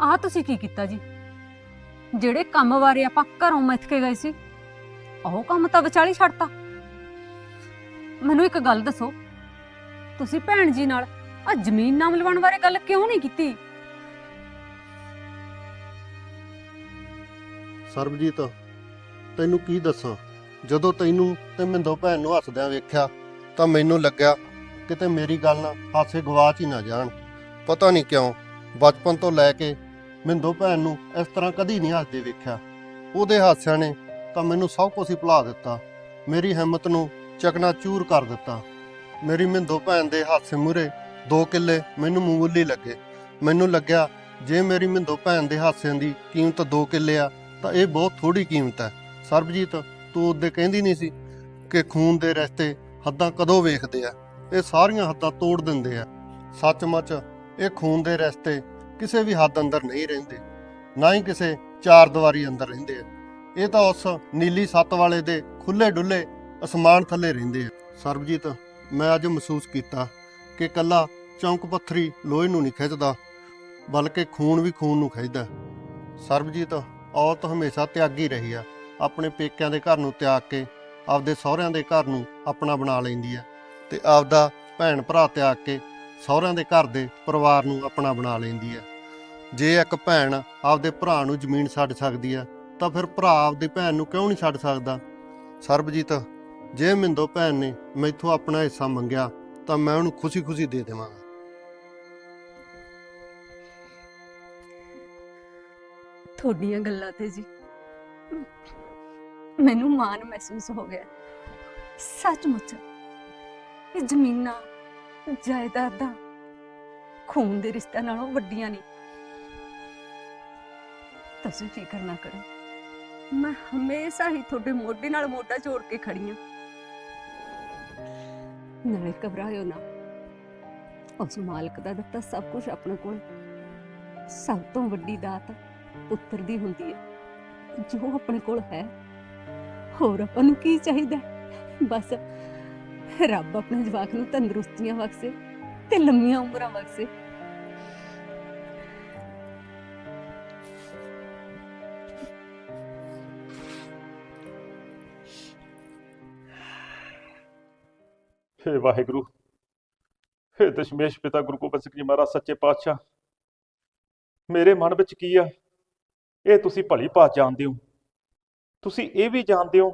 ਆਹ ਤੁਸੀਂ ਕੀ ਕੀਤਾ ਜੀ? ਜਿਹੜੇ ਕੰਮ ਬਾਰੇ ਆਪਾਂ ਘਰੋਂ ਮਿੱਥ ਕੇ ਗਏ ਸੀ ਉਹ ਕੰਮ ਤਾਂ ਵਿਚਾਲੀ ਛੱਡਤਾ। ਮੈਨੂੰ ਇੱਕ ਗੱਲ ਦੱਸੋ, ਤੁਸੀਂ ਭੈਣ ਜੀ ਨਾਲ ਆ ਜ਼ਮੀਨ ਨਾਮ ਲਵਾਉਣ ਬਾਰੇ ਗੱਲ ਕਿਉਂ ਨਹੀਂ ਕੀਤੀ? ਸਰਬਜੀਤ, ਤੈਨੂੰ ਕੀ ਦੱਸਾਂ? ਜਦੋਂ ਤੈਨੂੰ ਤੇ ਮਿੰਦੋ ਭੈਣ ਨੂੰ ਹੱਸਦਿਆਂ ਵੇਖਿਆ, ਤਾਂ ਮੈਨੂੰ ਲੱਗਿਆ ਕਿਤੇ ਮੇਰੀ ਗੱਲ ਨਾ ਹਾਸੇ ਗਵਾਚ ਹੀ ਨਾ ਜਾਣ। ਪਤਾ ਨਹੀਂ ਕਿਉਂ ਬਚਪਨ ਤੋਂ ਲੈ ਕੇ ਮਿੰਦੋ ਭੈਣ ਨੂੰ ਇਸ ਤਰ੍ਹਾਂ ਕਦੀ ਨਹੀਂ ਹੱਸਦੇ ਵੇਖਿਆ। ਉਹਦੇ ਹਾਸਿਆਂ ਨੇ ਤਾਂ ਮੈਨੂੰ ਸਭ ਕੁਝ ਹੀ ਭੁਲਾ ਦਿੱਤਾ। ਮੇਰੀ ਹਿੰਮਤ ਨੂੰ ਚਕਨਾ ਚੂਰ ਕਰ ਦਿੱਤਾ। ਮੇਰੀ ਮਿੰਦੋ ਭੈਣ ਦੇ ਹਾਸੇ ਮੂਰੇ ਦੋ ਕਿੱਲੇ ਮੈਨੂੰ ਮਾਮੂਲੀ ਲੱਗੇ। ਮੈਨੂੰ ਲੱਗਿਆ, ਜੇ ਮੇਰੀ ਮਿੰਦੋ ਭੈਣ ਦੇ ਹਾਸਿਆਂ ਦੀ ਕੀਮਤ ਦੋ ਕਿੱਲੇ ਆ, ਤਾਂ ਇਹ ਬਹੁਤ ਥੋੜੀ ਕੀਮਤ ਹੈ। ਸਰਬਜੀਤ, ਤੂੰ ਉਹਦੇ ਕਹਿੰਦੀ ਨਹੀਂ ਸੀ ਕਿ ਖੂਨ ਦੇ ਰਸਤੇ ਹੱਦਾਂ ਕਦੋਂ ਵੇਖਦੇ ਆ? ਇਹ ਸਾਰੀਆਂ ਹੱਦਾਂ ਤੋੜ ਦਿੰਦੇ ਆ। ਸੱਚਮੁੱਚ ਇਹ ਖੂਨ ਦੇ ਰਸਤੇ ਕਿਸੇ ਵੀ ਹੱਦ ਅੰਦਰ ਨਹੀਂ ਰਹਿੰਦੇ, ਨਾ ਹੀ ਕਿਸੇ ਚਾਰ ਦੀਵਾਰੀ ਅੰਦਰ ਰਹਿੰਦੇ ਆ। ਇਹ ਤਾਂ ਉਸ ਨੀਲੀ ਸੱਤ ਵਾਲੇ ਦੇ ਖੁੱਲੇ ਡੁੱਲੇ ਅਸਮਾਨ ਥੱਲੇ ਰਹਿੰਦੇ ਆ। ਸਰਬਜੀਤ, ਮੈਂ ਅੱਜ ਮਹਿਸੂਸ ਕੀਤਾ ਕਿ ਕੱਲਾ ਚੌਂਕ ਪੱਥਰੀ ਲੋਹੇ ਨੂੰ ਨਹੀਂ ਖਿੱਚਦਾ, ਬਲਕਿ ਖੂਨ ਵੀ ਖੂਨ ਨੂੰ ਖਿੱਚਦਾ। ਸਰਬਜੀਤ, ਔਰਤ ਹਮੇਸ਼ਾ ਤਿਆਗੀ ਰਹੀ ਆ। ਆਪਣੇ ਪੇਕਿਆਂ ਦੇ ਘਰ ਨੂੰ ਤਿਆਗ ਕੇ ਆਪਦੇ ਸਹੁਰਿਆਂ ਦੇ ਘਰ ਨੂੰ ਆਪਣਾ ਬਣਾ ਲੈਂਦੀ ਆ। ਤੇ ਆਪਦਾ ਭੈਣ ਭਰਾ ਤਿਆਗ ਕੇ ਸਹੁਰਿਆਂ ਦੇ ਘਰ ਦੇ ਪਰਿਵਾਰ ਨੂੰ ਆਪਣਾ ਬਣਾ ਲੈਂਦੀ ਆ। ਜੇ ਇੱਕ ਭੈਣ ਆਪਦੇ ਭਰਾ ਨੂੰ ਜ਼ਮੀਨ ਛੱਡ ਸਕਦੀ ਆ, ਤਾਂ ਫਿਰ ਭਰਾ ਆਪਦੀ ਭੈਣ ਨੂੰ ਕਿਉਂ ਨਹੀਂ ਛੱਡ ਸਕਦਾ? ਸਰਬਜੀਤ, ਜੇ ਮਿੰਦੋ ਭੈਣ ਨੇ ਮੈਥੋਂ ਆਪਣਾ ਹਿੱਸਾ ਮੰਗਿਆ, ਤਾਂ ਮੈਂ ਉਹਨੂੰ ਖੁਸ਼ੀ-ਖੁਸ਼ੀ ਦੇ ਦੇਵਾਂਗਾ। ਤੁਹਾਡੀਆਂ ਗੱਲਾਂ ਤੇ ਜੀ ਮੈਨੂੰ ਮਾਣ ਮਹਿਸੂਸ ਹੋ ਗਿਆ। ਸੱਚਮੁੱਚ ਇਹ ਜ਼ਮੀਨਾਂ, ਜਾਇਦਾਦਾਂ, ਖੂਨ ਦੇ ਰਿਸ਼ਤਿਆਂ ਨਾਲੋਂ ਵੱਡੀਆਂ ਨੇ। ਤੁਸੀਂ ਫਿਕਰ ਨਾ ਕਰੋ। ਮੈਂ ਹਮੇਸ਼ਾ ਹੀ ਤੁਹਾਡੇ ਮੋਢੇ ਨਾਲ ਮੋਢਾ ਜੋੜ ਕੇ ਖੜੀ ਹਾਂ। ਨਾਲੇ ਘਬਰਾਇਓ ਨਾ। ਉਸ ਮਾਲਕ ਦਾ ਦਿੱਤਾ ਸਭ ਕੁਝ ਆਪਣੇ ਕੋਲ। ਸਭ ਤੋਂ ਵੱਡੀ ਦਾਤ ਪੁੱਤਰ ਦੀ ਹੁੰਦੀ ਹੈ। ਜੋ ਆਪਣੇ ਕੋਲ ਹੈ, ਹੋਰ ਆਪਾਂ ਨੂੰ ਕੀ ਚਾਹੀਦਾ ਬਸ ਰੱਬ ਆਪਣੇ ਜਵਾਕ ਨੂੰ ਤੰਦਰੁਸਤੀਆਂ ਬਖਸ਼ੇ ਤੇ ਲੰਮੀਆਂ ਉਮਰਾਂ ਬਖਸ਼ੇ। ਹੇ ਵਾਹਿਗੁਰੂ, ਹੇ ਦਸ਼ਮੇਸ਼ ਪਿਤਾ ਗੁਰੂ ਗੋਬਿੰਦ ਸਿੰਘ ਜੀ ਮਹਾਰਾਜ, ਸੱਚੇ ਪਾਤਸ਼ਾਹ। ਮੇਰੇ ਮਨ ਵਿੱਚ ਕੀ ਆ? ਇਹ ਤੁਸੀਂ ਭਲੀ ਭਾਤ ਜਾਣਦੇ ਹੋ। ਤੁਸੀਂ ਇਹ ਵੀ ਜਾਣਦੇ ਹੋ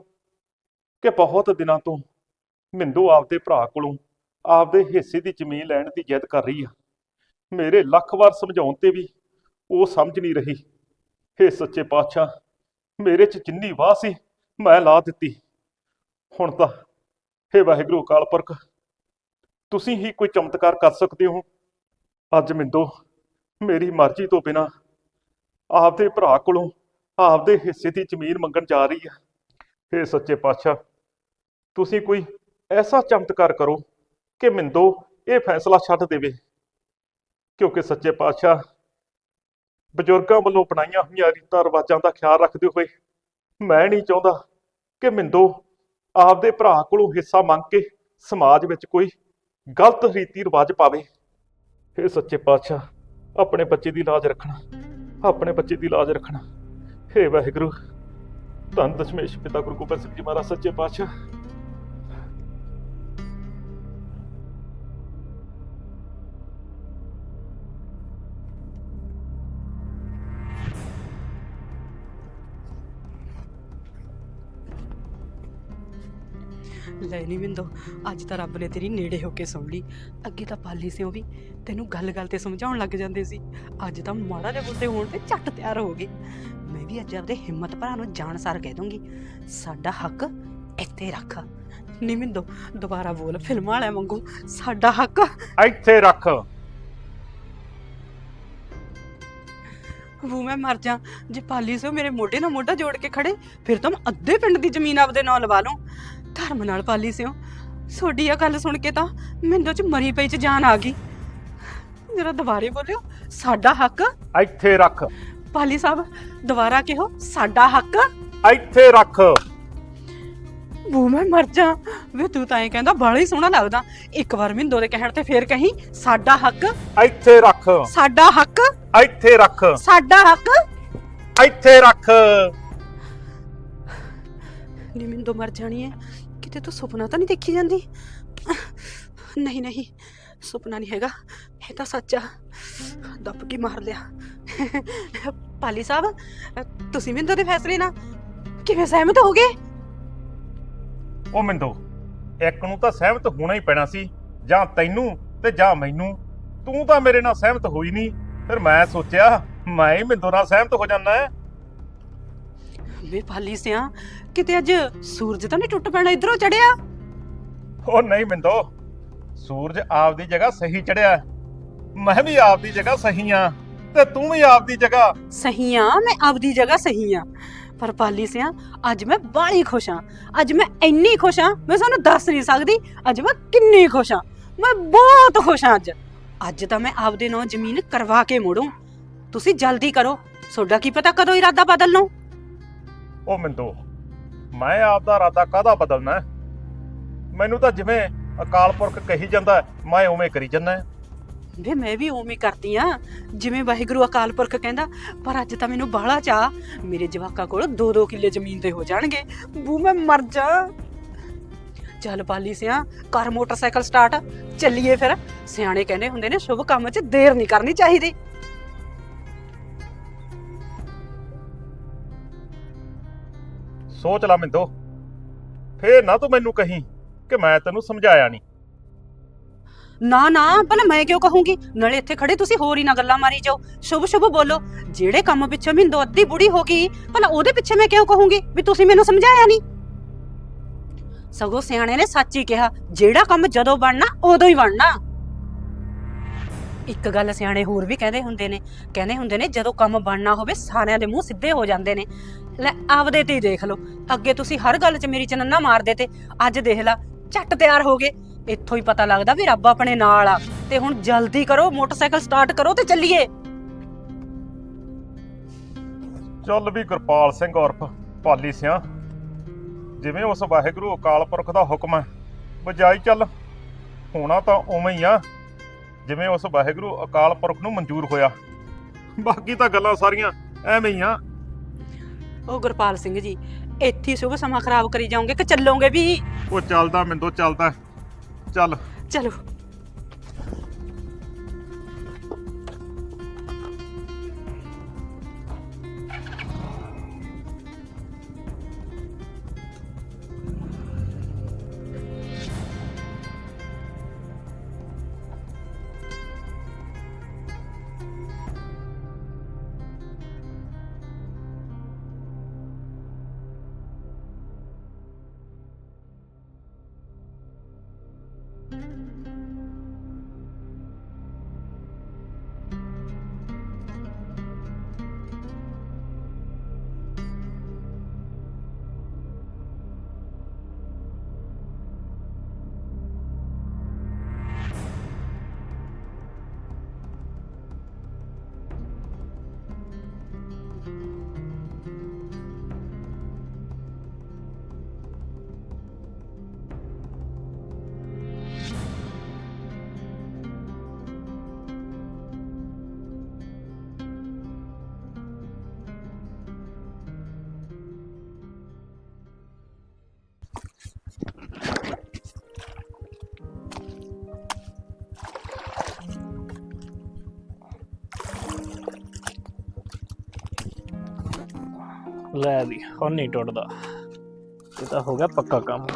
ਕਿ ਬਹੁਤ ਦਿਨਾਂ ਤੋਂ ਮਿੰਦੋ ਆਪਦੇ ਭਰਾ ਕੋਲੋਂ ਆਪਦੇ ਹਿੱਸੇ ਦੀ ਜ਼ਮੀਨ ਲੈਣ ਦੀ ਜਿੱਦ ਕਰ ਰਹੀ ਆ। ਮੇਰੇ ਲੱਖ ਵਾਰ ਸਮਝਾਉਣ ਤੇ ਵੀ ਉਹ ਸਮਝ ਨਹੀਂ ਰਹੀ। ਹੇ ਸੱਚੇ ਪਾਤਸ਼ਾਹ, ਮੇਰੇ 'ਚ ਜਿੰਨੀ ਵਾਹ ਸੀ, ਮੈਂ ਲਾ ਦਿੱਤੀ। ਹੁਣ ਤਾਂ, ਹੇ ਵਾਹਿਗੁਰੂ ਅਕਾਲ ਪੁਰਖ, ਤੁਸੀਂ ਹੀ ਕੋਈ ਚਮਤਕਾਰ ਕਰ ਸਕਦੇ ਹੋ? ਅੱਜ ਮਿੰਦੋ, ਮੇਰੀ ਮਰਜ਼ੀ ਤੋਂ ਬਿਨਾ ਆਪਦੇ ਭਰਾ ਕੋਲੋਂ ਆਪਦੇ ਹਿੱਸੇ ਦੀ ਜ਼ਮੀਨ ਮੰਗਣ ਜਾ ਰਹੀ ਹੈ ਹੇ ਸੱਚੇ ਪਾਤਸ਼ਾਹ, ਤੁਸੀਂ ਕੋਈ ਐਸਾ ਚਮਤਕਾਰ ਕਰੋ ਕਿ ਮਿੰਦੋ ਇਹ ਫੈਸਲਾ ਛੱਡ ਦੇਵੇ। ਕਿਉਂਕਿ ਸੱਚੇ ਪਾਤਸ਼ਾਹ ਬਜ਼ੁਰਗਾਂ ਵੱਲੋਂ ਬਣਾਈਆਂ ਹੋਈਆਂ ਰੀਤਾਂ ਰਿਵਾਜਾਂ ਦਾ ਖਿਆਲ ਰੱਖਦੇ ਹੋਏ ਮੈਂ ਨਹੀਂ ਚਾਹੁੰਦਾ ਕਿ ਮਿੰਦੋ ਆਪਦੇ ਭਰਾ ਕੋਲੋਂ ਹਿੱਸਾ ਮੰਗ ਕੇ ਸਮਾਜ ਵਿੱਚ ਕੋਈ ਗਲਤ ਰੀਤੀ ਰਿਵਾਜ ਪਾਵੇ। ਇਹ ਸੱਚੇ ਪਾਤਸ਼ਾਹ, ਆਪਣੇ ਬੱਚੇ ਦੀ ਲਾਜ ਰੱਖਣਾ, ਆਪਣੇ ਬੱਚੇ ਦੀ ਲਾਜ ਰੱਖਣਾ। ਹੇ ਵਾਹਿਗੁਰੂ, ਧੰਨ ਦਸ਼ਮੇਸ਼ ਪਿਤਾ ਗੁਰੂ ਗੋਬਿੰਦ ਸਿੰਘ ਜੀ ਮਹਾਰਾਜ, ਸੱਚੇ ਪਾਤਸ਼ਾਹ। ਲੈ ਨਹੀਂ ਮਿੰਦੋ ਅੱਜ ਤਾਂ ਰੱਬ ਨੇ ਤੇਰੀ ਨੇੜੇ ਹੋ ਕੇ ਸੁਣ ਲਈ। ਅੱਗੇ ਤਾਂ ਪਾਲੀ ਸਿਓ ਵੀ ਤੈਨੂੰ ਗੱਲ-ਗੱਲ ਤੇ ਸਮਝਾਉਣ ਲੱਗ ਜਾਂਦੇ ਸੀ। ਅੱਜ ਤਾਂ ਮਾੜਾ ਜਿਹਾ ਗੁੱਸੇ ਹੋਣ ਤੇ ਝੱਟ ਤਿਆਰ ਹੋ ਗਏ ਮੈਂ ਵੀ ਅੱਜ ਆਪਦੇ ਹਿੰਮਤ ਭਰਾ ਨੂੰ ਜਾਣ ਸਾਰ ਕਹਿ ਦੂੰਗੀ ਸਾਡਾ ਹੱਕ ਇੱਥੇ ਰੱਖ। ਨਹੀਂ ਮਿੰਦੋ ਦੁਬਾਰਾ ਬੋਲ ਫਿਲਮਾਂ ਵਾਲਿਆਂ ਵਾਂਗੂ ਸਾਡਾ ਹੱਕ ਇੱਥੇ ਰੱਖ। ਉਹ ਮੈਂ ਮਰ ਜਾ। ਜੇ ਪਾਲੀ ਸਿਓ ਮੇਰੇ ਮੋਢੇ ਨਾਲ ਮੋਢਾ ਜੋੜ ਕੇ ਖੜੇ ਫਿਰ ਤਾਂ ਮੈਂ ਅੱਧੇ ਪਿੰਡ ਦੀ ਜ਼ਮੀਨ ਆਪਦੇ ਨਾਂ ਲਵਾ ਲਵਾਂ ਧਰਮ ਨਾਲ ਪਾਲੀ ਸਿਓ ਤੁਹਾਡੀ ਇਹ ਗੱਲ ਸੁਣ ਕੇ ਤਾਂ ਮਿੰਦੋ ਚ ਮਰੀ ਪਈ ਚ ਜਾਨ ਆ ਗਈ। ਜਰਾ ਦੁਬਾਰੇ ਬੋਲਿਓ ਸਾਡਾ ਹੱਕ? ਇੱਥੇ ਰੱਖ। ਪਾਲੀ ਸਾਹਿਬ ਦੁਬਾਰਾ ਕਿਹੋ? ਸਾਡਾ ਹੱਕ? ਇੱਥੇ ਰੱਖ। ਬੂ ਮੈਂ ਮਰ ਜਾ। ਵੇ ਤੂੰ ਤਾਂ ਐ ਕਹਿੰਦਾ ਬਾਲਾ ਹੀ ਸੋਹਣਾ ਲੱਗਦਾ। ਇੱਕ ਵਾਰ ਮਿੰਦੋ ਦੇ ਕਹਿਣ ਤੇ ਫੇਰ ਕਹੀਂ ਸਾਡਾ ਹੱਕ? ਇੱਥੇ ਰੱਖ। ਸਾਡਾ ਹੱਕ? ਇੱਥੇ ਰੱਖ। ਸਾਡਾ ਹੱਕ? ਇੱਥੇ ਰੱਖ। ਨੀ ਮਿੰਦੋ ਮਰ ਜਾਣੀ ਐ। ਕਿਤੇ ਤੂੰ ਸੁਪਨਾ ਤਾਂ ਨਹੀਂ ਦੇਖੀ ਜਾਂਦੀ? ਨਹੀਂ ਨਹੀਂ, ਸੁਪਨਾ ਨਹੀਂ ਹੈਗਾ। ਇਹ ਤਾਂ ਸੱਚ ਆ। ਦੱਬ ਕੇ ਮਾਰ ਲਿਆ। ਪਾਲੀ ਸਾਹਿਬ, ਤੁਸੀਂ ਮਿੰਦੋ ਦੇ ਫੈਸਲੇ ਨਾਲ ਕਿਵੇਂ ਸਹਿਮਤ ਹੋ ਗਏ ਉਹ ਮਿੰਦੋ, ਇੱਕ ਨੂੰ ਤਾਂ ਸਹਿਮਤ ਹੋਣਾ ਹੀ ਪੈਣਾ ਸੀ, ਜਾਂ ਤੈਨੂੰ ਤੇ ਜਾਂ ਮੈਨੂੰ। ਤੂੰ ਤਾਂ ਮੇਰੇ ਨਾਲ ਸਹਿਮਤ ਹੋਈ ਨਹੀਂ। ਫਿਰ ਮੈਂ ਸੋਚਿਆ, ਮੈਂ ਹੀ ਮਿੰਦੋ ਨਾਲ ਸਹਿਮਤ ਹੋ ਜਾਣਾ ਹੈ ਵੇ ਪਾਲੀ ਸਿਆ। ਕਿਤੇ ਅੱਜ ਸੂਰਜ ਤਾਂ ਨਹੀਂ ਟੁੱਟ ਪੈਣਾ ਇਧਰੋਂ ਚੜਿਆ? ਉਹ ਨਹੀਂ ਮਿੰਦੋ ਸੂਰਜ ਆਪਦੀ ਜਗ੍ਹਾ ਸਹੀ ਚੜਿਆ। ਮੈਂ ਵੀ ਆਪਦੀ ਜਗ੍ਹਾ ਸਹੀ ਆ ਤੇ ਤੂੰ ਵੀ ਆਪਦੀ ਜਗ੍ਹਾ। ਸਹੀ ਆ ਮੈਂ ਆਪਦੀ ਜਗ੍ਹਾ ਸਹੀ ਆ। ਪਰ ਪਾਲੀ ਸਿਆ ਅੱਜ ਮੈਂ ਬਾਲੀ ਖੁਸ਼ ਆ। ਅੱਜ ਮੈਂ ਇੰਨੀ ਖੁਸ਼ ਆ ਮੈਂ ਤੁਹਾਨੂੰ ਦੱਸ ਨਹੀਂ ਸਕਦੀ ਅੱਜ ਮੈਂ ਕਿੰਨੀ ਖੁਸ਼ ਆ। ਮੈਂ ਬਹੁਤ ਖੁਸ਼ ਆ ਅੱਜ। ਅੱਜ ਤਾਂ ਮੈਂ ਆਪਦੇ ਨਾਂ ਜ਼ਮੀਨ ਕਰਵਾ ਕੇ ਮੋੜੂ। ਤੁਸੀਂ ਜਲਦੀ ਕਰੋ। ਤੁਹਾਡਾ ਕੀ ਪਤਾ ਕਦੋਂ ਇਰਾਦਾ ਬਦਲ ਲਓ ਉਹ ਮਿੰਦੋ ਮੈਂ ਆਪਦਾ ਇਰਾਦਾ ਕਾਹਦਾ ਬਦਲਣਾ ਹੈ? ਮੈਨੂੰ ਤਾਂ ਜਿਵੇਂ ਅਕਾਲ ਪੁਰਖ ਕਹੀ ਜਾਂਦਾ ਹੈ, ਮੈਂ ਉਵੇਂ ਕਰੀ ਜਾਂਦਾ ਵੇ ਮੈਂ ਵੀ ਉਵੇਂ ਕਰਦੀ ਆ ਜਿਵੇਂ ਵਾਹਿਗੁਰੂ ਅਕਾਲ ਪੁਰਖ ਕਹਿੰਦਾ ਪਰ ਅੱਜ ਤਾਂ ਮੈਨੂੰ ਬਾਹਲਾ ਚਾ ਮੇਰੇ ਜਵਾਕਾਂ ਕੋਲ 2-2 ਕਿੱਲੇ ਜ਼ਮੀਨ ਦੇ ਹੋ ਜਾਣਗੇ ਬੂ ਮੈਂ ਮਰ ਜਾ। ਚੱਲ ਪਾਲੀ ਸਿਆ ਕਰ ਮੋਟਰਸਾਈਕਲ ਸਟਾਰਟ ਚੱਲੀਏ ਫਿਰ। ਸਿਆਣੇ ਕਹਿੰਦੇ ਹੁੰਦੇ ਨੇ ਸ਼ੁਭ ਕੰਮ 'ਚ ਦੇਰ ਨਹੀਂ ਕਰਨੀ ਚਾਹੀਦੀ। ਸੋਚ ਲਾ ਮਿੰਦੋ। ਫੇਰ ਨਾ ਤੂੰ ਮੈਨੂੰ ਕਹੀਂ ਕਿ ਮੈਂ ਤੈਨੂੰ ਸਮਝਾਇਆ ਨਹੀਂ। ਨਾ ਨਾ, ਭਲਾ ਮੈਂ ਕਿਉਂ ਕਹੂੰਗੀ? ਨਾਲੇ ਇੱਥੇ ਖੜੇ ਤੁਸੀਂ ਹੋਰ ਹੀ ਨਾ ਗੱਲਾਂ ਮਾਰੀ ਜਾਓ। ਸ਼ੁਭ ਸ਼ੁਭ ਬੋਲੋ, ਜਿਹੜੇ ਕੰਮ ਪਿੱਛੇ ਮਿੰਦੋ ਅੱਧੀ ਬੁੜੀ ਹੋ ਗਈ, ਭਲਾ ਉਹਦੇ ਪਿੱਛੇ ਮੈਂ ਕਿਉਂ ਕਹੂੰਗੀ ਵੀ ਤੁਸੀਂ ਮੈਨੂੰ ਸਮਝਾਇਆ ਨਹੀਂ? ਸਗੋਂ ਸਿਆਣੇ ਨੇ ਸੱਚ ਹੀ ਕਿਹਾ, ਜਿਹੜਾ ਕੰਮ ਜਦੋਂ ਬਣਨਾ, ਉਦੋਂ ਹੀ ਬਣਨਾ। ਇੱਕ ਗੱਲ ਸਿਆਣੇ ਹੋਰ ਵੀ ਕਹਿੰਦੇ ਹੁੰਦੇ ਨੇ। ਕਹਿੰਦੇ ਹੁੰਦੇ ਨੇ ਜਦੋਂ ਕੰਮ ਬਣਨਾ ਹੋਵੇ, ਸਾਰਿਆਂ ਦੇ ਮੂੰਹ ਸਿੱਧੇ ਹੋ ਜਾਂਦੇ ਨੇ। ਲੈ, ਆਪਦੇ ਤੇ ਹੀ ਦੇਖ ਲਓ। ਅੱਗੇ ਤੁਸੀਂ ਹਰ ਗੱਲ 'ਚ ਮੇਰੀ ਚਨੰਨਾ ਮਾਰਦੇ ਤੇ ਅੱਜ ਦੇਖ ਲਾ, ਝੱਟ ਤਿਆਰ ਹੋ ਗਏ। ਇੱਥੋਂ ਹੀ ਪਤਾ ਲੱਗਦਾ ਵੀ ਰੱਬ ਆਪਣੇ ਨਾਲ ਆ। ਤੇ ਹੁਣ ਜਲਦੀ ਕਰੋ, ਮੋਟਰਸਾਈਕਲ ਸਟਾਰਟ ਕਰੋ ਤੇ ਚੱਲੀਏ। ਚੱਲ ਵੀ ਗੁਰਪਾਲ ਸਿੰਘ ਉਰਫ, ਪਾਲੀ ਸਿਆ। ਜਿਵੇਂ ਉਸ ਵਾਹਿਗੁਰੂ ਅਕਾਲ ਪੁਰਖ ਦਾ ਹੁਕਮ ਹੈ, ਬਜਾਈ ਚੱਲ। ਹੋਣਾ ਤਾਂ ਉਵੇਂ ਹੀ ਆ, ਜਿਵੇਂ ਉਸ ਵਾਹਿਗੁਰੂ ਅਕਾਲ ਪੁਰਖ ਨੂੰ ਮਨਜ਼ੂਰ ਹੋਇਆ। ਬਾਕੀ ਤਾਂ ਗੱਲਾਂ ਸਾਰੀਆਂ ਐਵੇਂ ਹੀ ਆ। ਉਹ ਗੁਰਪਾਲ ਸਿੰਘ ਜੀ ਇੱਥੇ ਹੀ ਸ਼ੁਭ ਸਮਾਂ ਖਰਾਬ ਕਰੀ ਜਾਓਗੇ ਕਿ ਚੱਲੋਗੇ ਵੀ? ਉਹ ਚੱਲਦਾ ਮਿੰਦੋ ਚੱਲਦਾ। ਚੱਲ। ਚਲੋ। ਲੈ ਵੀ ਹੁਣ ਨਹੀਂ ਟੁੱਟਦਾ। ਇਹ ਤਾਂ ਹੋ ਗਿਆ ਪੱਕਾ ਕੰਮ।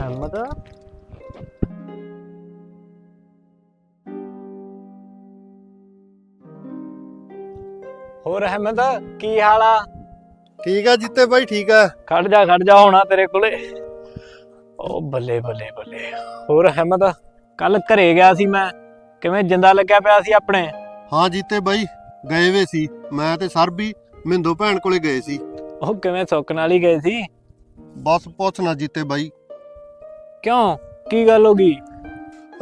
ਅਹਿਮਦ? ਹੋਰ ਅਹਿਮਦ ਕੀ ਹਾਲ ਆ? ਠੀਕ ਆ ਜਿੱਤੇ ਬਾਈ ਠੀਕ ਆ। ਖੜ ਜਾ ਖੜ ਜਾ ਹੋਣਾ ਤੇਰੇ ਕੋਲੇ। ਓ ਬੱਲੇ ਬੱਲੇ ਬੱਲੇ। ਹੋਰ ਅਹਿਮਦ ਕੱਲ ਘਰੇ ਗਿਆ ਸੀ ਮੈਂ। ਕਿਵੇਂ ਜਿੰਦਾ ਲੱਗਿਆ ਪਿਆ ਸੀ ਆਪਣੇ? ਹਾਂ ਜਿੱਤੇ ਬਾਈ ਗਏ ਵੇ ਸੀ। ਮੈਂ ਤੇ ਸਰ ਵੀ ਮਿੰਦੋ ਭੈਣ ਕੋਲੇ ਗਏ ਸੀ। ਉਹ ਕਿਵੇਂ ਸੁੱਕ ਨਾਲ ਹੀ ਗਏ ਸੀ? ਬਸ ਪੁੱਛ ਨਾ ਜਿੱਤੇ ਬਾਈ। ਕਿਉਂ? ਕੀ ਗੱਲ ਹੋ ਗਈ?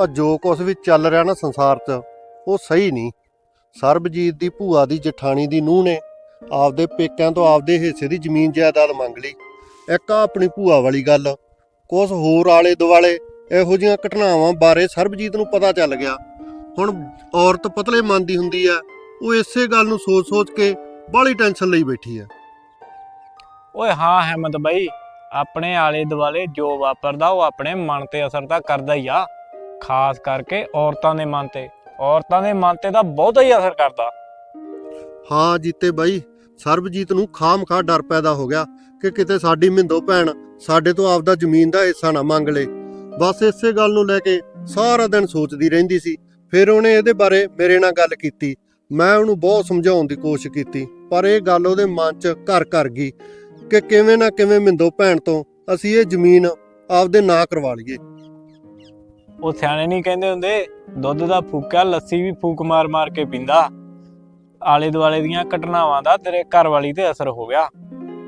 ਆ ਜੋ ਕੁਛ ਵੀ ਚੱਲ ਰਿਹਾ ਨਾ ਸੰਸਾਰ 'ਚ ਉਹ ਸਹੀ ਨਹੀਂ। ਸਰਬਜੀਤ ਦੀ ਭੂਆ ਦੀ ਜਠਾਣੀ ਦੀ ਨੂੰਹ ਨੇ ਆਪਦੇ ਪੇਕਿਆਂ ਤੋਂ ਆਪਦੇ ਹਿੱਸੇ ਦੀ ਜ਼ਮੀਨ ਜਾਇਦਾਦ ਮੰਗ ਲਈ। ਇੱਕ ਆ ਆਪਣੀ ਭੂਆ ਵਾਲੀ ਗੱਲ। ਕੁਝ ਹੋਰ ਆਲੇ ਦੁਆਲੇ ਇਹੋ ਜਿਹੀਆਂ ਘਟਨਾਵਾਂ ਬਾਰੇ ਸਰਬਜੀਤ ਨੂੰ ਪਤਾ ਚੱਲ ਗਿਆ। ਹੁਣ ਔਰਤ ਪਤਲੇ ਮਨ ਦੀ ਹੁੰਦੀ ਆ ਉਹ ਇਸੇ ਗੱਲ ਨੂੰ ਸੋਚ-ਸੋਚ ਕੇ ਬਾਹਲੀ ਟੈਨਸ਼ਨ ਲਈ ਬੈਠੀ ਆ। ਓਏ ਹਾਂ ਹਿੰਮਤ ਬਾਈ ਆਪਣੇ ਆਲੇ ਦੁਆਲੇ ਜੋ ਵਾਪਰਦਾ ਉਹ ਆਪਣੇ ਮਨ ਤੇ ਅਸਰ ਤਾਂ ਕਰਦਾ ਹੀ ਆ। ਖਾਸ ਕਰਕੇ ਔਰਤਾਂ ਦੇ ਮਨ ਤੇ। ਔਰਤਾਂ ਦੇ ਮਨ ਤੇ ਤਾਂ ਬਹੁਤਾ ਹੀ ਅਸਰ ਕਰਦਾ। ਹਾਂ ਜੀਤੇ ਬਾਈ ਸਰਬਜੀਤ ਨੂੰ ਖਾਮ-ਖਾ ਡਰ ਪੈਦਾ ਹੋ ਗਿਆ ਕਿ ਕਿਤੇ ਸਾਡੀ ਮਿੰਦੋ ਭੈਣ ਸਾਡੇ ਤੋਂ ਆਪਦਾ ਜ਼ਮੀਨ ਦਾ ਹਿੱਸਾ ਨਾ ਮੰਗ ਲੇ। ਬਸ ਇਸੇ ਗੱਲ ਨੂੰ ਲੈ ਕੇ ਸਾਰਾ ਦਿਨ ਸੋਚਦੀ ਰਹਿੰਦੀ ਸੀ ਫਿਰ ਉਹਨੇ ਇਹਦੇ ਬਾਰੇ ਮੇਰੇ ਨਾਲ ਗੱਲ ਕੀਤੀ। ਮੈਂ ਉਹਨੂੰ ਬਹੁਤ ਸਮਝਾਉਣ ਦੀ ਕੋਸ਼ਿਸ਼ ਕੀਤੀ ਪਰ ਇਹ ਗੱਲ ਉਹਦੇ ਮਨ 'ਚ ਘਰ ਕਰ ਗਈ ਕਿ ਕਿਵੇਂ ਨਾ ਕਿਵੇਂ ਮਿੰਦੋ ਭੈਣ ਤੋਂ ਅਸੀਂ ਇਹ ਜ਼ਮੀਨ ਆਪਦੇ ਨਾਂ ਕਰਵਾ ਲਈਏ। ਉਹ ਸਿਆਣੇ ਨਹੀਂ ਕਹਿੰਦੇ ਹੁੰਦੇ ਦੁੱਧ ਦਾ ਫੂਕਿਆ ਲੱਸੀ ਵੀ ਫੂਕ ਮਾਰ-ਮਾਰ ਕੇ ਪੀਂਦਾ। ਆਲੇ ਦੁਆਲੇ ਦੀਆਂ ਘਟਨਾਵਾਂ ਦਾ ਤੇਰੇ ਘਰ ਵਾਲੀ ਤੇ ਅਸਰ ਹੋ ਗਿਆ।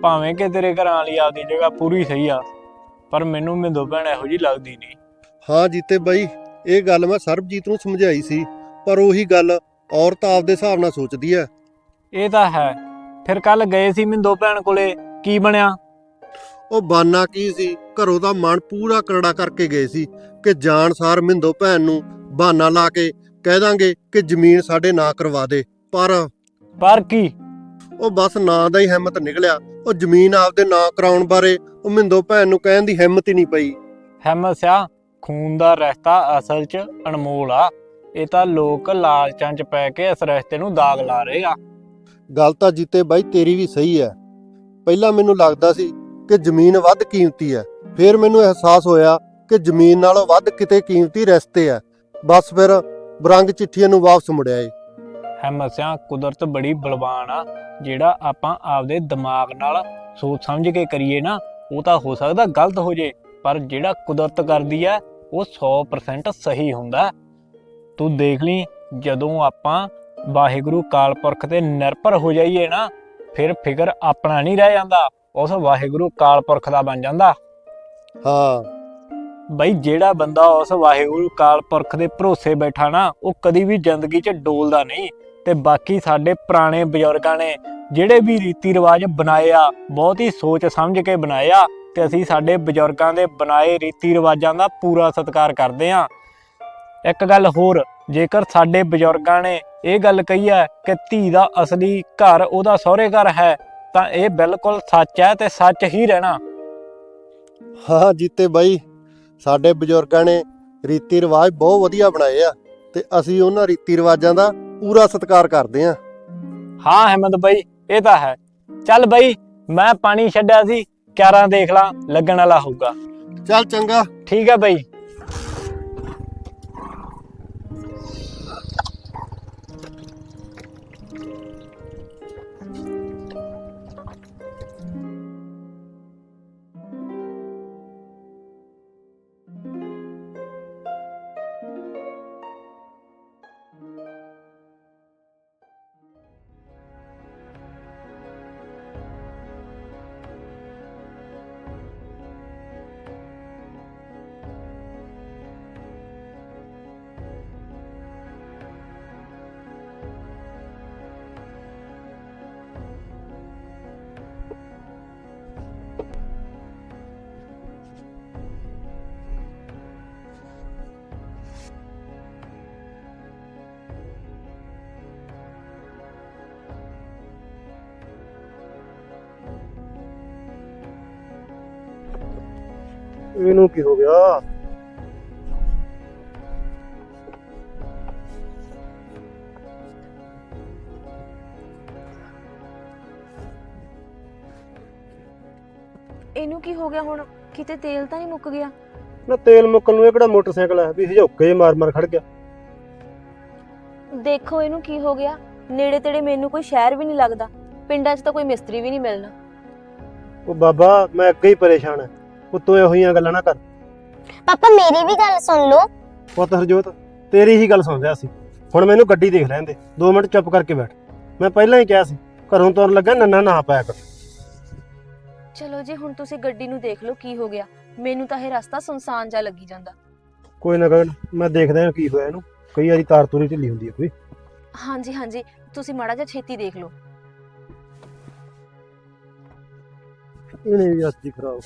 ਭਾਵੇਂ ਕਿ ਤੇਰੇ ਘਰਾਂ ਵਾਲੀ ਆਪਦੀ ਜਗ੍ਹਾ ਪੂਰੀ ਸਹੀ ਆ ਪਰ ਮੈਨੂੰ ਮਿੰਦੋ ਭੈਣ ਇਹੋ ਜੀ ਲੱਗਦੀ ਨਹੀਂ। ਹਾਂ ਜੀਤੇ ਬਾਈ ਇਹ ਗੱਲ ਮੈਂ ਸਰਬਜੀਤ ਨੂੰ ਸਮਝਾਈ ਸੀ ਪਰ ਉਹੀ ਗੱਲ ਔਰਤ ਆਪਦੇ ਹਿਸਾਬ ਨਾਲ ਸੋਚਦੀ ਹੈ। ਇਹ ਤਾਂ ਹੈ। ਫਿਰ ਕੱਲ ਗਏ ਸੀ ਮਿੰਦੋ ਭੈਣ ਕੋਲੇ ਕੀ ਬਣਿਆ? ਉਹ ਬਾਨਾ ਕੀ ਸੀ? ਘਰੋਂ ਦਾ ਮਨ ਪੂਰਾ ਕਰੜਾ ਕਰਕੇ ਗਏ ਸੀ ਕਿ ਜਾਣ ਸਾਰ ਮਿੰਦੋ ਭੈਣ ਨੂੰ ਬਹਾਨਾ ਲਾ ਕੇ ਕਹਿ ਦਾਂਗੇ ਕਿ ਜ਼ਮੀਨ ਸਾਡੇ ਨਾਂ ਕਰਵਾ ਦੇ ਪਰ ਪਰ ਕੀ? ਉਹ ਬਸ ਨਾਂ ਦਾ ਹੀ ਹਿੰਮਤ ਨਿਕਲਿਆ। ਉਹ ਜ਼ਮੀਨ ਆਪਦੇ ਨਾਂ ਕਰਾਉਣ ਬਾਰੇ ਉਹ ਮਿੰਦੋ ਭੈਣ ਨੂੰ ਕਹਿਣ ਦੀ ਹਿੰਮਤ ਹੀ ਨਹੀਂ ਪਈ। ਹਿੰਮਤ ਸਿਆ ਖੂਨ ਦਾ ਰਿਸ਼ਤਾ ਅਸਲ 'ਚ ਅਨਮੋਲ ਆ। ਇਹ ਤਾਂ ਲੋਕ ਲਾਲਚਾਂ 'ਚ ਪੈ ਕੇ ਇਸ ਰਿਸ਼ਤੇ ਨੂੰ ਦਾਗ ਲਾ ਰਹੇ ਆ। ਗੱਲ ਤਾਂ ਜੀਤੇ ਬਾਈ ਤੇਰੀ ਵੀ ਸਹੀ ਹੈ ਪਹਿਲਾਂ ਮੈਨੂੰ ਲੱਗਦਾ ਸੀ ਕਿ ਜ਼ਮੀਨ ਵੱਧ ਕੀਮਤੀ ਹੈ ਫਿਰ ਮੈਨੂੰ ਅਹਿਸਾਸ ਹੋਇਆ ਕਿ ਜ਼ਮੀਨ ਨਾਲੋਂ ਵੱਧ ਕਿਤੇ ਕੀਮਤੀ ਰਿਸ਼ਤੇ ਹੈ ਬਸ ਫਿਰ ਬਰੰਗ ਚਿੱਠੀਆਂ ਨੂੰ ਵਾਪਸ ਮੁੜਿਆ ਏ। ਹਿੰਮਤ ਸਿਆ ਕੁਦਰਤ ਬੜੀ ਬਲਵਾਨ ਆ। ਜਿਹੜਾ ਆਪਾਂ ਆਪਦੇ ਦਿਮਾਗ ਨਾਲ ਸੋਚ ਸਮਝ ਕੇ ਕਰੀਏ ਨਾ ਉਹ ਤਾਂ ਹੋ ਸਕਦਾ ਗਲਤ ਹੋ ਜੇ। ਪਰ ਜਿਹੜਾ ਕੁਦਰਤ ਕਰਦੀ ਆ ਉਹ 100% ਸਹੀ ਹੁੰਦਾ। ਤੂੰ ਦੇਖ ਲਈ ਜਦੋਂ ਆਪਾਂ ਵਾਹਿਗੁਰੂ ਕਾਲਪੁਰਖ ਤੇ ਨਿਰਭਰ ਹੋ ਜਾਈਏ ਨਾ ਫਿਰ ਫਿਕਰ ਆਪਣਾ ਨਹੀਂ ਰਹਿ ਜਾਂਦਾ ਉਸ ਵਾਹਿਗੁਰੂ ਕਾਲਪੁਰਖ ਦਾ ਬਣ ਜਾਂਦਾ। ਹਾਂ। ਬਈ ਜਿਹੜਾ ਬੰਦਾ ਉਸ ਵਾਹਿਗੁਰੂ ਕਾਲਪੁਰਖ ਦੇ ਭਰੋਸੇ ਬੈਠਾ ਨਾ ਉਹ ਕਦੀ ਵੀ ਜ਼ਿੰਦਗੀ 'ਚ ਡੋਲਦਾ ਨਹੀਂ। ਤੇ ਬਾਕੀ ਸਾਡੇ ਪੁਰਾਣੇ ਬਜ਼ੁਰਗਾਂ ਨੇ ਜਿਹੜੇ ਵੀ ਰੀਤੀ ਰਿਵਾਜ ਬਣਾਏ ਆ ਬਹੁਤ ਹੀ ਸੋਚ ਸਮਝ ਕੇ ਬਣਾਏ ਆ ਤੇ ਅਸੀਂ ਸਾਡੇ ਬਜ਼ੁਰਗਾਂ ਦੇ ਬਣਾਏ ਰੀਤੀ ਰਿਵਾਜਾਂ ਦਾ ਪੂਰਾ ਸਤਿਕਾਰ ਕਰਦੇ ਆ ਇੱਕ ਗੱਲ ਹੋਰ ਜੇਕਰ ਸਾਡੇ ਬਜ਼ੁਰਗਾਂ ਨੇ ਇਹ ਗੱਲ ਕਹੀ ਹੈ ਕਿ ਧੀ ਦਾ ਅਸਲੀ ਘਰ ਉਹਦਾ ਸਹੁਰੇ ਘਰ ਹੈ ਤਾਂ ਇਹ ਬਿਲਕੁਲ ਸੱਚ ਹੈ ਤੇ ਸੱਚ ਹੀ ਰਹਿਣਾ। ਹਾਂ ਜੀਤੇ ਬਾਈ ਸਾਡੇ ਬਜ਼ੁਰਗਾਂ ਨੇ ਰੀਤੀ ਰਿਵਾਜ ਬਹੁਤ ਵਧੀਆ ਬਣਾਏ ਆ ਤੇ ਅਸੀਂ ਉਹਨਾਂ ਰੀਤੀ ਰਿਵਾਜਾਂ ਦਾ ਪੂਰਾ ਸਤਿਕਾਰ ਕਰਦੇ ਆ ਹਾਂ ਹਿੰਮਤ ਬਾਈ ਇਹ ਤਾਂ ਹੈ। ਚੱਲ ਬਾਈ ਮੈਂ ਪਾਣੀ ਛੱਡਿਆ ਸੀ ਕਿਆਰਾਂ ਦੇਖ ਲਾਂ ਲੱਗਣ ਵਾਲਾ ਹੋਊਗਾ। ਚੱਲ ਚੰਗਾ। ਠੀਕ ਹੈ ਬਾਈ। ਇਹਨੂੰ ਕੀ ਹੋ ਗਿਆ? ਇਹਨੂੰ ਕੀ ਹੋ ਗਿਆ ਹੁਣ? ਕਿਤੇ ਤੇਲ ਤਾਂ ਨਹੀਂ ਮੁੱਕ ਗਿਆ? ਨਾ ਤੇਲ ਮੁੱਕਣ ਨੂੰ ਇਹ ਕਿਹੜਾ ਮੋਟਰਸਾਈਕਲ ਹੈ ਵੀ ਹਜੌਕੇ ਮਾਰ ਮਾਰ ਖੜ ਗਿਆ। ਦੇਖੋ ਇਹਨੂੰ ਕੀ ਹੋ ਗਿਆ। ਨੇੜੇ ਤੇੜੇ ਮੈਨੂੰ ਕੋਈ ਸ਼ਹਿਰ ਵੀ ਨਹੀਂ ਲੱਗਦਾ। ਪਿੰਡਾਂ 'ਚ ਤਾਂ ਕੋਈ ਮਿਸਤਰੀ ਵੀ ਨਹੀਂ ਮਿਲਣਾ। ਉਹ ਬਾਬਾ ਮੈਂ ਅੱਗੇ ਹੀ ਪਰੇਸ਼ਾਨ ਹਾਂ ਉੱਤੋਂ ਇਹੋ ਜਿਹੀਆਂ ਗੱਲਾਂ ਨਾ ਕਰ। ਪਾਪਾ ਮੇਰੀ ਵੀ ਗੱਲ ਸੁਣ ਲਓ। ਪੁੱਤ ਹਰਜੋਤ ਤੇਰੀ ਹੀ ਗੱਲ ਸੁਣ ਰਿਹਾ ਸੀ ਹੁਣ ਮੈਨੂੰ ਗੱਡੀ ਦੇਖ ਲੈਣ ਦੇ। 2 ਮਿੰਟ ਚੁੱਪ ਕਰਕੇ ਬੈਠ। ਮੈਂ ਪਹਿਲਾਂ ਹੀ ਕਿਹਾ ਸੀ ਘਰੋਂ ਤੁਰਨ ਲੱਗਾ ਨੰਨਾ ਨਾ ਪਾਇਆ ਕਰ। ਚਲੋ ਜੀ ਹੁਣ ਤੁਸੀਂ ਗੱਡੀ ਨੂੰ ਦੇਖ ਲਓ ਕੀ ਹੋ ਗਿਆ। ਮੈਨੂੰ ਤਾਂ ਇਹ ਰਸਤਾ ਸੁਨਸਾਨ ਜਿਹਾ ਲੱਗੀ ਜਾਂਦਾ। ਕੋਈ ਨਾ ਗਗਨ ਮੈਂ ਦੇਖਦਾ ਹਾਂ ਕੀ ਹੋਇਆ ਇਹਨੂੰ। ਕਈ ਵਾਰੀ ਤਾਰ ਤੂਰੀ ਢਿੱਲੀ ਹੁੰਦੀ ਹੈ ਕੋਈ। ਹਾਂਜੀ ਹਾਂਜੀ ਤੁਸੀਂ ਮਾੜਾ ਜਿਹਾ ਛੇਤੀ ਦੇਖ ਲਓ। ਇਹਨੇ ਵੀ ਅੱਜ ਖਰਾਬ ਹੋ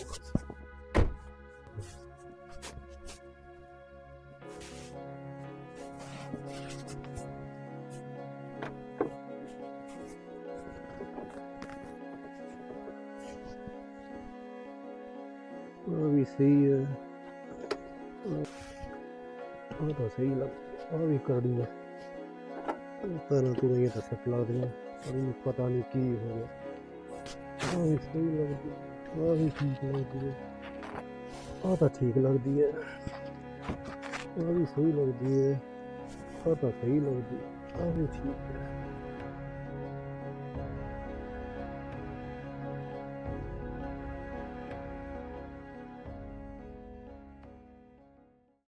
ਆ ਵੀ ਸਹੀ ਹੈ। ਆ ਤਾਂ ਸਹੀ ਲੱਗ ਆ ਵੀ ਕਰੜੀ ਹੈ ਤਰ੍ਹਾਂ ਤੋਂ ਇਹ ਤਾਂ ਸੱਟ ਲੱਗਦੀਆਂ ਪਰ ਇਹਨੂੰ ਪਤਾ ਨਹੀਂ ਕੀ ਹੋ ਗਿਆ। ਆ ਵੀ ਸਹੀ ਲੱਗਦੀ ਆ ਵੀ ਠੀਕ ਲੱਗਦੀ ਹੈ। ਆ ਤਾਂ ਠੀਕ ਲੱਗਦੀ ਹੈ। ਆ ਵੀ ਸਹੀ ਲੱਗਦੀ ਹੈ। ਆ ਤਾਂ ਸਹੀ ਲੱਗਦੀ ਆ ਵੀ ਠੀਕ ਹੈ।